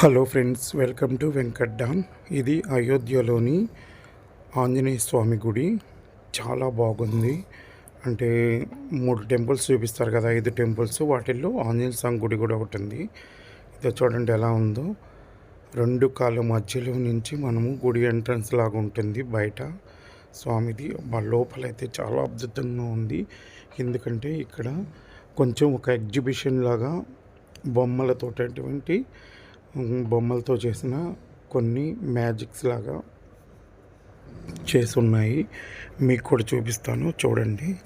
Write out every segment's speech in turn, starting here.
Hello friends welcome to Venkat Don ఇది అయోధ్యలోని ఆంజనేయ స్వామి గుడి. చాలా బాగుంది. అంటే మూడు టెంపుల్స్ చూపిస్తారు కదా ఐదు టెంపుల్స్. వాటిల్లో ఆంజనేయ స్వామి గుడి కూడా ఒకటి ఉంది. ఇదో చూడండి ఎలా ఉందో. రెండు కాళ్ళ మధ్యలో నుంచి మనము గుడి ఎంట్రన్స్ లాగా ఉంటుంది బయట. స్వామిది లోపల లోపలైతే చాలా అద్భుతంగా ఉంది. ఎందుకంటే ఇక్కడ కొంచెం ఒక ఎగ్జిబిషన్ లాగా బొమ్మలతో అటువంటి బొమ్మలతో చేసిన కొన్ని మ్యాజిక్స్ లాగా చేసి ఉన్నాయి మీకు కూడా చూపిస్తాను చూడండి.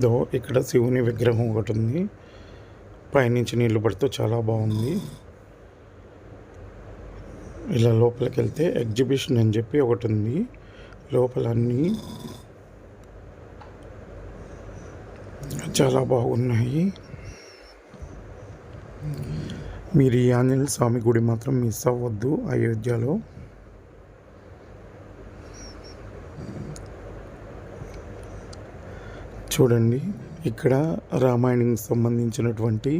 దో ఇక్కడ శివుని విగ్రహం ఒకటి ఉంది. పైనుంచి నీళ్ళు పడుతూ చాలా బాగుంది. ఇలా లోపలికి వెళ్తే ఎగ్జిబిషన్ అని చెప్పి ఒకటి ఉంది. లోపల అన్నీ చాలా బాగున్నాయి. మీరు ఈ ఆంజనేయ స్వామి గుడి మాత్రం మిస్ అవ్వద్దు అయోధ్యలో. చూడండి ఇక్కడ రామాయణంకి సంబంధించినటువంటి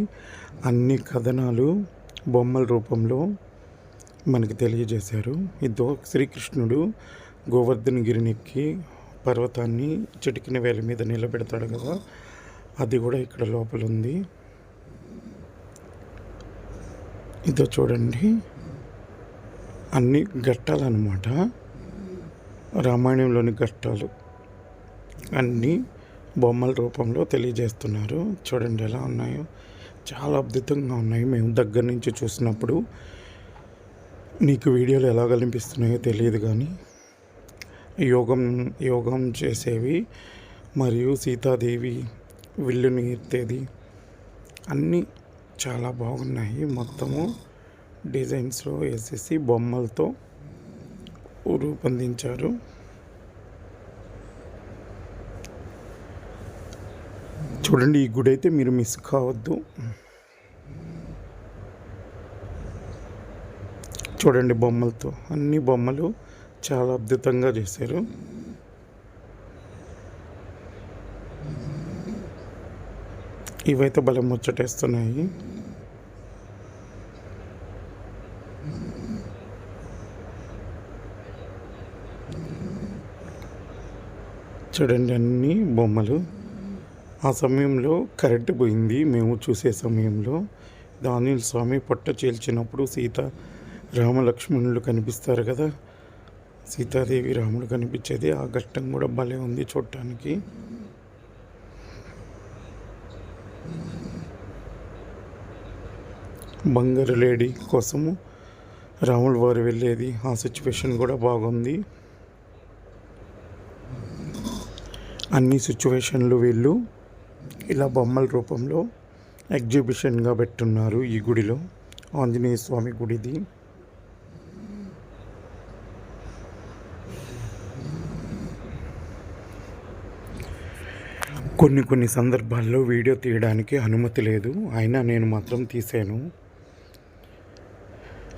అన్ని కథనాలు బొమ్మల రూపంలో మనకి తెలియజేశారు. ఇదో శ్రీకృష్ణుడు గోవర్ధనగిరిని ఎక్కి పర్వతాన్ని చిటికిన వేల మీద నిలబెడతాడు కదా అది కూడా ఇక్కడ లోపల ఉంది ఇదో చూడండి. అన్ని ఘట్టాలన్నమాట. రామాయణంలోని ఘట్టాలు అన్నీ బొమ్మల రూపంలో తెలియజేస్తున్నారు. చూడండి ఎలా ఉన్నాయో. చాలా అద్భుతంగా ఉన్నాయి. మేము దగ్గర నుంచి చూసినప్పుడు నీకు వీడియోలు ఎలా కనిపిస్తున్నాయో తెలియదు కానీ యోగం యోగం చేసేవి మరియు సీతాదేవి విల్లుని ఎత్తేది అన్నీ చాలా బాగున్నాయి. మొత్తము డిజైన్స్లో వేసేసి బొమ్మలతో రూపొందించారు. చూడండి ఈ గుడి అయితే మీరు మిస్ కావద్దు. చూడండి బొమ్మలతో. అన్ని బొమ్మలు చాలా అద్భుతంగా చేశారు. ఇవైతే బలం ముచ్చటేస్తున్నాయి. చూడండి అన్ని బొమ్మలు. ఆ సమయంలో కరెంటు పోయింది. మేము చూసే సమయంలో దానిల్ స్వామి పొట్ట చీల్చినప్పుడు సీత రామలక్ష్మణులు కనిపిస్తారు కదా? సీతాదేవి రాముడు కనిపించేది. ఆ ఘట్టం కూడా భలే ఉంది చూడటానికి బంగారు లేడీ కోసము రాముల వారు వెళ్ళేది. ఆ సిచ్యువేషన్ కూడా బాగుంది. అన్ని సిచ్యువేషన్లు వీళ్ళు ఇలా బొమ్మల రూపంలో ఎగ్జిబిషన్గా పెట్టున్నారు ఈ గుడిలో. ఆంజనేయ స్వామి గుడిది. కొన్ని కొన్ని సందర్భాల్లో వీడియో తీయడానికి అనుమతి లేదు. అయినా నేను మాత్రం తీసాను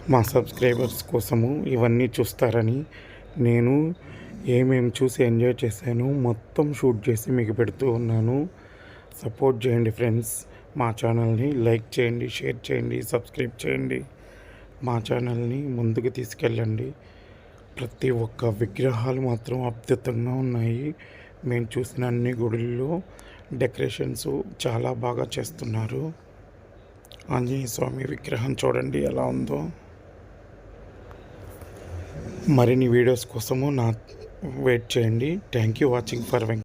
మా సబ్స్క్రైబర్స్ కోసము ఇవన్నీ చూస్తారని నేను ఏమేమి చూసి ఎంజాయ్ చేశాను మొత్తం షూట్ చేసి మీకు పెడుతూ ఉన్నాను. సపోర్ట్ చేయండి ఫ్రెండ్స్. మా ఛానల్ని లైక్ చేయండి షేర్ చేయండి సబ్స్క్రైబ్ చేయండి. మా ఛానల్ని ముందుకు తీసుకెళ్ళండి. ప్రతి ఒక్క విగ్రహాలు మాత్రం అద్భుతంగా ఉన్నాయి. మేము చూసిన అన్ని గుడుల్లో డెకరేషన్స్ చాలా బాగా చేస్తున్నారు. ఆంజనేయ స్వామి విగ్రహం చూడండి ఎలా ఉందో. మరిన్ని వీడియోస్ కోసము నా వెయిట్ చేయండి. Thank you watching for వెంక్